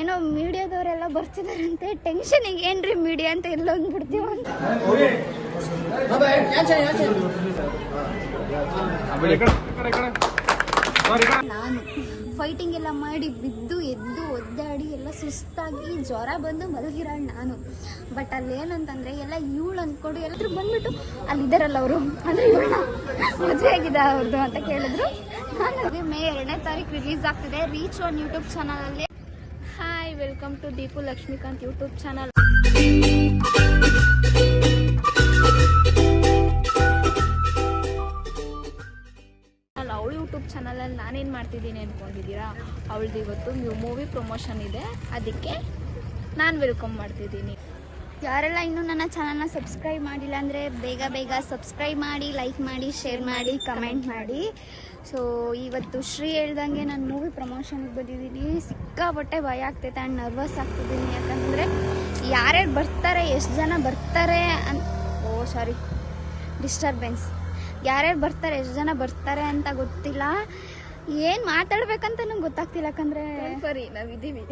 ಏನೋ ಮೀಡಿಯಾದವರೆಲ್ಲ ಬರ್ತಿದಾರಂತೆ. ಟೆನ್ಷನಿಗೆ ಏನ್ರಿ ಮೀಡಿಯಾ ಅಂತ ಎಲ್ಲ ಬಿಡ್ತೀವ ಅಂತ. ನಾನು ಫೈಟಿಂಗ್ ಎಲ್ಲ ಮಾಡಿ ಬಿದ್ದು, ಎದ್ದು, ಒದ್ದಾಡಿ, ಎಲ್ಲ ಸುಸ್ತಾಗಿ ಜ್ವರ ಬಂದು ಮಲಗಿರೋಳು ನಾನು. ಬಟ್ ಅಲ್ಲಿ ಏನಂತಂದ್ರೆ ಎಲ್ಲ ಇವಳು ಅಂದ್ಕೊಂಡು ಎಲ್ಲರೂ ಬಂದ್ಬಿಟ್ಟು ಅಲ್ಲಿದ್ದಾರಲ್ಲ ಅವರು. ಅಂದ್ರೆ ಇವಳ ಮದುವೆ ಆಗಿದೆ ಅವ್ರದ್ದು ಅಂತ ಕೇಳಿದ್ರು. ನಾನು ಮೇ ಎರಡನೇ ತಾರೀಕು ರಿಲೀಸ್ ಆಗ್ತಿದೆ. ರೀಚ್ ಒನ್ ಯೂಟ್ಯೂಬ್ ಚಾನಲಲ್ಲಿ hi welcome to Deepu Lakshmikanth YouTube channel ಅವಳು ಯೂಟ್ಯೂಬ್ ಚಾನಲಲ್ಲಿ ನಾನೇನು ಮಾಡ್ತಿದ್ದೀನಿ ಅನ್ಕೊಂಡಿದ್ದೀರಾ? ಅವಳದು ಇವತ್ತು ಮೂವಿ ಪ್ರಮೋಷನ್ ಇದೆ. ಅದಕ್ಕೆ ನಾನು ವೆಲ್ಕಮ್ ಮಾಡ್ತಿದ್ದೀನಿ. ಯಾರೆಲ್ಲ ಇನ್ನೂ ನನ್ನ ಚಾನಲ್ನ ಸಬ್ಸ್ಕ್ರೈಬ್ ಮಾಡಿಲ್ಲ ಅಂದರೆ ಬೇಗ ಬೇಗ ಸಬ್ಸ್ಕ್ರೈಬ್ ಮಾಡಿ, ಲೈಕ್ ಮಾಡಿ, ಶೇರ್ ಮಾಡಿ, ಕಮೆಂಟ್ ಮಾಡಿ. ಸೊ ಇವತ್ತು ಶ್ರೀ ಹೇಳ್ದಂಗೆ ನಾನು ಮೂವಿ ಪ್ರಮೋಷನ್ಗೆ ಬಂದಿದ್ದೀನಿ. ಸಿಕ್ಕಾಪಟ್ಟೆ ಭಯ ಆಗ್ತೈತೆ ಆ್ಯಂಡ್ ನರ್ವಸ್ ಆಗ್ತಿದ್ದೀನಿ. ಯಾಕಂದರೆ ಯಾರ್ಯಾರು ಬರ್ತಾರೆ, ಎಷ್ಟು ಜನ ಬರ್ತಾರೆ ಅನ್, ಓ ಸಾರಿ ಡಿಸ್ಟರ್ಬೆನ್ಸ್ ಯಾರ್ಯಾರು ಬರ್ತಾರೆ, ಎಷ್ಟು ಜನ ಬರ್ತಾರೆ ಅಂತ ಗೊತ್ತಿಲ್ಲ. ಏನು ಮಾತಾಡ್ಬೇಕಂತ ನಂಗೆ ಗೊತ್ತಾಗ್ತಿಲ್ಲ ಯಾಕಂದ್ರೆ ಸರಿ ನಾವಿದ್ದೀವಿ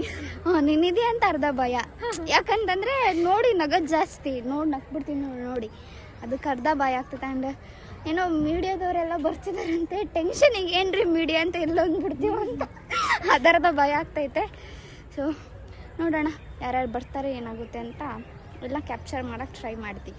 ನಿನ್ನಿದೆ ಅಂತ ಅರ್ಧ ಭಯ. ಯಾಕಂತಂದ್ರೆ ನೋಡಿ ನಗದ್ ಜಾಸ್ತಿ. ನೋಡಿ ನಕ್ಬಿಡ್ತೀನಿ ಬಿಡ್ತೀನಿ ನೋಡಿ. ಅದಕ್ಕೆ ಅರ್ಧ ಭಯ ಆಗ್ತದೆ ಅಂಡ್ ಏನೋ ಮೀಡಿಯಾದವರೆಲ್ಲ ಬರ್ತಿದಾರಂತೆ. ಈಗ ಏನ್ರಿ ಮೀಡಿಯಾ ಅಂತ ಎಲ್ಲ ಅಂದ್ಬಿಡ್ತೀವ ಅಂತ. ಅದರದ ಭಯ ಆಗ್ತೈತೆ. ಸೊ ನೋಡೋಣ ಯಾರ್ಯಾರು ಬರ್ತಾರೆ ಏನಾಗುತ್ತೆ ಅಂತ ಎಲ್ಲ ಕ್ಯಾಪ್ಚರ್ ಮಾಡೋಕೆ ಟ್ರೈ ಮಾಡ್ತೀವಿ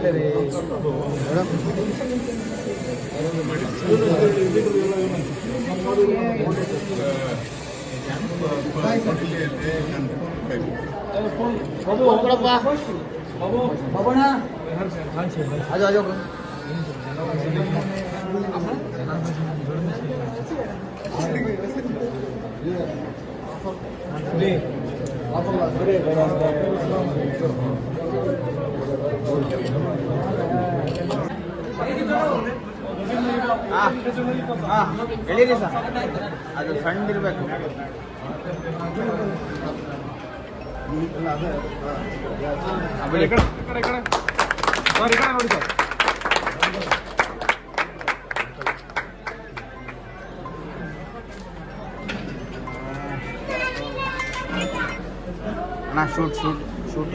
ಏ, ಹಿಂಗ್ ತೋರ್ಸು. ಹೇಳಿರಿ ಸರ್ ಅದು ಸಣ್ಣದಿರ್ಬೇಕು ಅಣ್ಣ ಶೂಟ್ ಶೂಟ್ ಶೂಟ್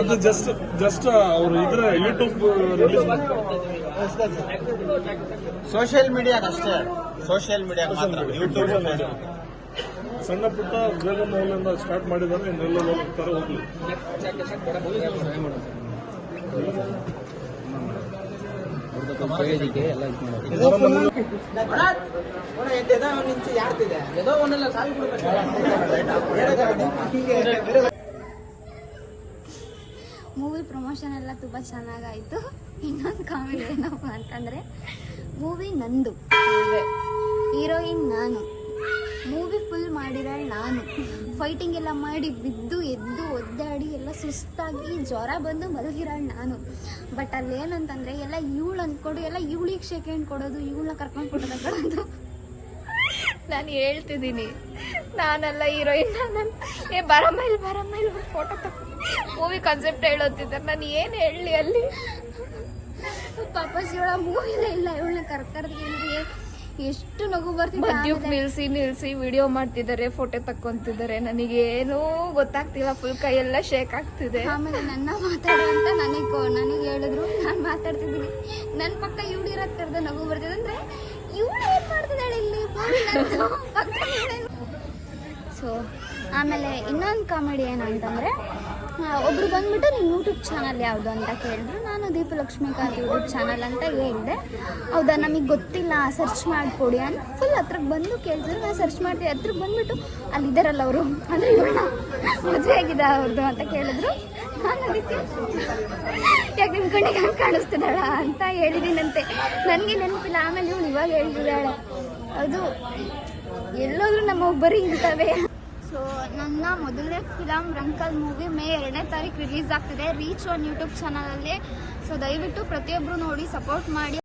ಅದು ಜಸ್ಟ್ ಜಸ್ಟ್ ಅವರು ಇದ್ರ ಯೂಟ್ಯೂಬ್ ರಿಲೀಸ್ ಸೋಷಿಯಲ್ ಮೀಡಿಯಾಗ ಅಷ್ಟೇ. ಸೋಷಿಯಲ್ ಮೀಡಿಯಾ ಮಾತ್ರ. ಯೂಟ್ಯೂಬ್ ಸಣ್ಣ ಪುಟ್ಟ ಉದ್ಯೋಗ ಮೌಲ್ಯದಿಂದ ಸ್ಟಾರ್ಟ್ ಮಾಡಿದ್ದಾರೆ ಇನ್ನೆಲ್ಲ ಹೋಗ್ತಾರೆ ಹೋಗ್ಲಿ. ಮೂವಿ ಪ್ರಮೋಷನ್ ಎಲ್ಲ ತುಂಬ ಚೆನ್ನಾಗಾಯ್ತು. ಇನ್ನೊಂದು ಕಾಮಿಡಿ ಏನಪ್ಪ ಅಂತಂದರೆ ಮೂವಿ ನಂದು. ಹೀರೋಯಿನ್ ನಾನು. ಮೂವಿ ಫುಲ್ ಮಾಡಿರೋಳು ನಾನು. ಫೈಟಿಂಗ್ ಎಲ್ಲ ಮಾಡಿ ಬಿದ್ದು ಎದ್ದು ಒದ್ದಾಡಿ ಎಲ್ಲ ಸುಸ್ತಾಗಿ ಜ್ವರ ಬಂದು ಮಲಗಿರೋಳು ನಾನು. ಬಟ್ ಅಲ್ಲಿ ಏನಂತಂದರೆ ಎಲ್ಲ ಇವಳು ಅಂದ್ಕೊಂಡು ಎಲ್ಲ ಇವಳಿಗೆ ಸೆಕೆಂಡ್ ಕೊಡೋದು ಇವಳನ್ನ ಕರ್ಕೊಂಡು ಕೊಡೋದು ನಾನು ಹೇಳ್ತಿದ್ದೀನಿ. ನಾನಲ್ಲ ಹೀರೋಯಿನ್ ನಾನು ಏ ಬರಮ್ಮ ಇಲ್ಲಿ ಬರಮ್ಮ ಇಲ್ಲಿ ಫೋಟೋ ತಗೋ. ಮೂವಿ ಕಾನ್ಸೆಪ್ಟ್ ಹೇಳೋತಿದ್ದಾರೆ. ನಾನು ಏನು ಹೇಳಲಿ ಅಲ್ಲಿ? ಪಾಪ ಇವಳ ಮೂವಿಲೇ ಇಲ್ಲ ಇವಳನ್ನ ಕರ್ಕರ್ದಿಗೆ ಎಷ್ಟು ನಗು ಬರ್ತಿದೆ ಮದ್ಯಕ್ಕೆ ನಿಲ್ಸಿ ನಿಲ್ಸಿ ವಿಡಿಯೋ ಮಾಡ್ತಿದ್ದಾರೆ ಫೋಟೋ ತಕ್ಕೊಂತಿದ್ದಾರೆ. ನನಗೇನೂ ಗೊತ್ತಾಗ್ತಿಲ್ಲ. ಫುಲ್ ಕೈ ಎಲ್ಲ ಶೇಕ್ ಆಗ್ತಿದೆ. ಆಮೇಲೆ ನನ್ನ ಮಾತಾಡೋ ಅಂತ ನನಗೆ ನನಗೆ ಹೇಳಿದ್ರು. ನಾನು ಮಾತಾಡ್ತಿದ್ದೀನಿ. ನನ್ನ ಪಕ್ಕ ಇವಳಿರೋ ಕರೆದ ನಗು ಬರ್ತಿದೆ. ಅಂದ್ರೆ ಸೊ ಆಮೇಲೆ ಇನ್ನೊಂದು ಕಾಮಿಡಿ ಏನಂತಂದ್ರೆ ಒಬ್ರು ಬಂದ್ಬಿಟ್ಟು ನಿಮ್ಮ ಯೂಟ್ಯೂಬ್ ಚಾನಲ್ ಯಾವುದು ಅಂತ ಕೇಳಿದ್ರು. ನಾನು ದೀಪ ಲಕ್ಷ್ಮೀಕಾಂತ್ ಯೂಟ್ಯೂಬ್ ಚಾನಲ್ ಅಂತ ಹೇಳಿದೆ. ಹೌದಾ, ನಮಗೆ ಗೊತ್ತಿಲ್ಲ ಸರ್ಚ್ ಮಾಡಿಕೊಡಿ ಅಂತ. ಫುಲ್ ಹತ್ರಕ್ಕೆ ಬಂದು ಕೇಳಿದ್ರು. ನಾನು ಸರ್ಚ್ ಮಾಡ್ತೀವಿ ಹತ್ರಕ್ಕೆ ಬಂದ್ಬಿಟ್ಟು ಅಲ್ಲಿದ್ದಾರಲ್ಲ ಅವರು. ಅಂದರೆ ಇವಳ ಮದುವೆ ಆಗಿದೆ ಅವ್ರದ್ದು ಅಂತ ಕೇಳಿದ್ರು. ಯಾಕೆ ನಿಮ್ಮ ಕಣ್ಣಿಗೆ ಹಂಗೆ ಕಾಣಿಸ್ತಿದ್ದಾಳ ಅಂತ ಹೇಳಿದಿನಂತೆ. ನನಗೆ ನೆನಪಿಲ್ಲ, ಆಮೇಲೆ ಇವಳು ಇವಾಗ ಹೇಳ್ತಿದ್ದಾಳೆ ಅದು ಎಲ್ಲೋದ್ರೂ ನಮ್ಮ ಒಬ್ಬರಿ ಇರ್ತವೆ ಸೊ ನನ್ನ ಮೊದಲನೇ ಫಿಲಮ್ ರಂಕಲ್ ಮೂವಿ ಮೇ ಎರಡನೇ ತಾರೀಕು ರಿಲೀಸ್ ಆಗ್ತಿದೆ. ರೀಚ್ ಒನ್ ಯೂಟ್ಯೂಬ್ ಚಾನಲಲ್ಲಿ ಸೊ ದಯವಿಟ್ಟು ಪ್ರತಿಯೊಬ್ಬರು ನೋಡಿ ಸಪೋರ್ಟ್ ಮಾಡಿ.